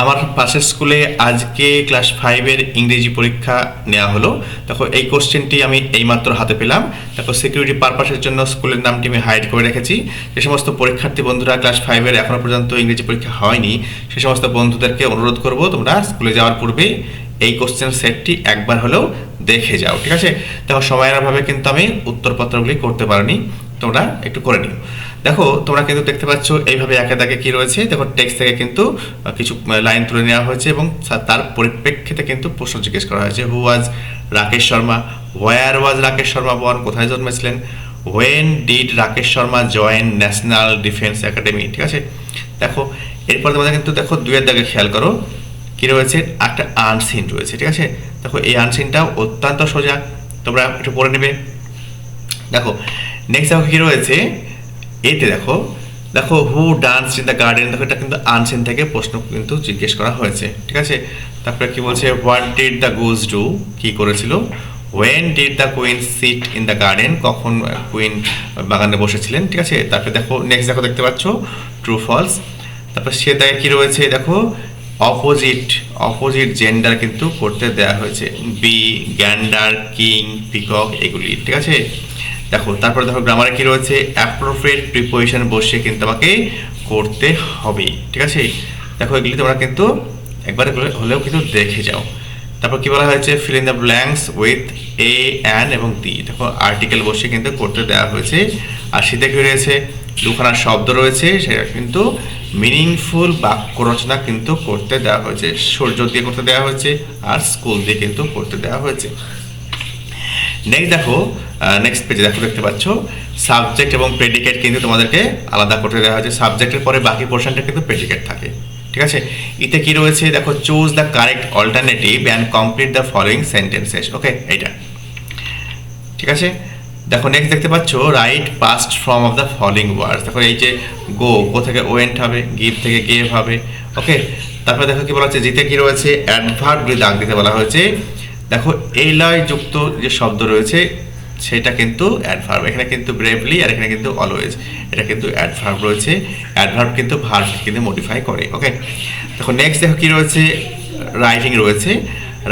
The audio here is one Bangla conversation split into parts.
আমার পাশের স্কুলে আজকে ক্লাস ফাইভের ইংরেজি পরীক্ষা নেওয়া হলো। দেখো, এই কোশ্চেনটি আমি এইমাত্র হাতে পেলাম। দেখো সিকিউরিটি পারপাসের জন্য স্কুলের নামটি আমি হাইড করে রেখেছি। যে সমস্ত পরীক্ষার্থী বন্ধুরা ক্লাস ফাইভের এখনও পর্যন্ত ইংরেজি পরীক্ষা হয়নি, সে সমস্ত বন্ধুদেরকে অনুরোধ করব, তোমরা স্কুলে যাওয়ার পূর্বে এই কোশ্চেন সেটটি একবার হলেও দেখে যাও, ঠিক আছে? দেখো, সময়ের অভাবে কিন্তু আমি উত্তরপত্রগুলি করতে পারিনি। তোমরা একটু করে নিও। দেখো, তোমরা কিন্তু দেখতে পাচ্ছ এইভাবে একে দাগে কি রয়েছে। দেখো টেক্সট থেকে কিন্তু কিছু লাইন তুলে নেওয়া হয়েছে এবং তার পরিপ্রেক্ষিতে কিন্তু প্রশ্ন জিজ্ঞেস করা হয়েছে who was Rakesh Sharma where was Rakesh Sharma born কোথায় জন্মেছিলেন? When did Rakesh Sharma join national defence academy ঠিক আছে? দেখো, এরপর তোমাদের কিন্তু দেখো দুয়ের দাগে খেয়াল করো, কি রয়েছে? একটা আনসিন রয়েছে, ঠিক আছে? দেখো, এই আনসিনটাও অত্যন্ত সোজা। তোমরা একটু পড়ে নেবে। দেখো নেক্সট দেখো কি রয়েছে এতে দেখো। দেখো who dance in the garden দেখো, এটা কিন্তু আনসিন থেকে প্রশ্ন কিন্তু জিজ্ঞেস করা হয়েছে, ঠিক আছে? তারপরে কি বলছে what did the goose do কি করেছিল? When did the queen sit in the garden কখন কুইন বাগানে বসেছিলেন, ঠিক আছে? তারপরে দেখো নেক্সট দেখো দেখতে পাচ্ছ ট্রু ফলস তারপর সে দেখে কি রয়েছে, দেখো অপোজিট অপোজিট জেন্ডার কিন্তু করতে দেওয়া হয়েছে। বি গ্যান্ডার কিং পিকক এগুলি, ঠিক আছে? দেখো, তারপরে দেখো গ্রামারে কি রয়েছে? অ্যাপ্রোপ্রিয়েট প্রিপোজিশন বসে কিন্তু আমাকে করতে হবে, ঠিক আছে? দেখো, এগুলি তোমরা কিন্তু একবার হলেও কিন্তু দেখে যাও। তারপর কি বলা হয়েছে? Fill in the blanks with a an এবং দি দেখো আর্টিকেল বসে কিন্তু করতে দেওয়া হয়েছে। আর শীতে কি রয়েছে? দুখানা শব্দ রয়েছে, সেটা কিন্তু মিনিংফুল বাক্য রচনা কিন্তু করতে দেওয়া হয়েছে। সূর্য দিয়ে করতে দেওয়া হয়েছে, আর স্কুল দিয়ে কিন্তু করতে দেওয়া হয়েছে। নেক্সট দেখো নেক্সট পেজে দেখো দেখতে পাচ্ছ সাবজেক্ট এবং প্রেডিকেট কিন্তু তোমাদেরকে আলাদা করে দেওয়া হয়েছে। সাবজেক্টের পরে বাকি পোর্শনটা কিন্তু প্রেডিকেট থাকে। ঠিক আছে? এতে কি রয়েছে? দেখো choose the correct alternative and complete the following sentences okay এইটা। ঠিক আছে? দেখো নেক্সট দেখতে পাচ্ছ write past form of the following words দেখো, এই যে গো গো থেকে ওয়েন্ট হবে গিভ থেকে গেভ হবে। ওকে তারপরে দেখো কি বলা হচ্ছে? জিতে কি রয়েছে? অ্যাডভার্বগুলি দাগ দিতে বলা হয়েছে দেখো এই লয় যুক্ত যে শব্দ রয়েছে, সেটা কিন্তু অ্যাডভার্ব এখানে কিন্তু ব্রেভলি আর এখানে কিন্তু অলওয়েজ এটা কিন্তু অ্যাডভার্ব রয়েছে অ্যাডভার্ব কিন্তু ভার্ব কিন্তু মডিফাই করে ওকে দেখো নেক্সট দেখো কি রয়েছে? রাইটিং রয়েছে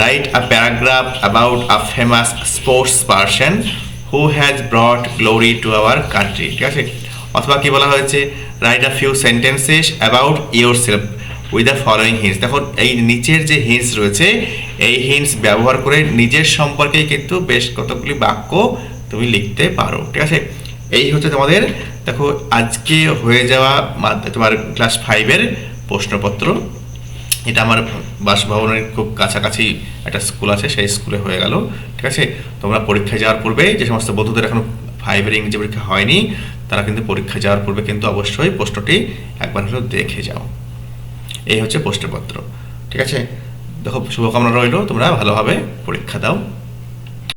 write a paragraph about a famous sports person who has brought glory to our country ঠিক আছে? অথবা কী বলা হয়েছে? Write a few sentences about yourself with the following hints দেখো, এই নিচের যে হিন্স রয়েছে এই হিন্স ব্যবহার করে নিজের সম্পর্কে কিন্তু বেশ কতগুলি বাক্য তুমি লিখতে পারো, ঠিক আছে? এই হচ্ছে তোমাদের, দেখো, আজকে হয়ে যাওয়া তোমার ক্লাস ফাইভের প্রশ্নপত্র। এটা আমার বাসভবনের খুব কাছাকাছি একটা স্কুল আছে, সেই স্কুলে হয়ে গেল, ঠিক আছে? তোমরা পরীক্ষায় যাওয়ার পূর্বে যে সমস্ত বন্ধুদের এখন ফাইভের ইংরেজি পরীক্ষা হয়নি, তারা কিন্তু পরীক্ষা যাওয়ার পূর্বে কিন্তু অবশ্যই প্রশ্নটি একবার হলেও দেখে যাও। এই হচ্ছে প্রশ্নপত্র, ঠিক আছে? দেখো শুভকামনা রইল তোমরা ভালোভাবে পরীক্ষা দাও।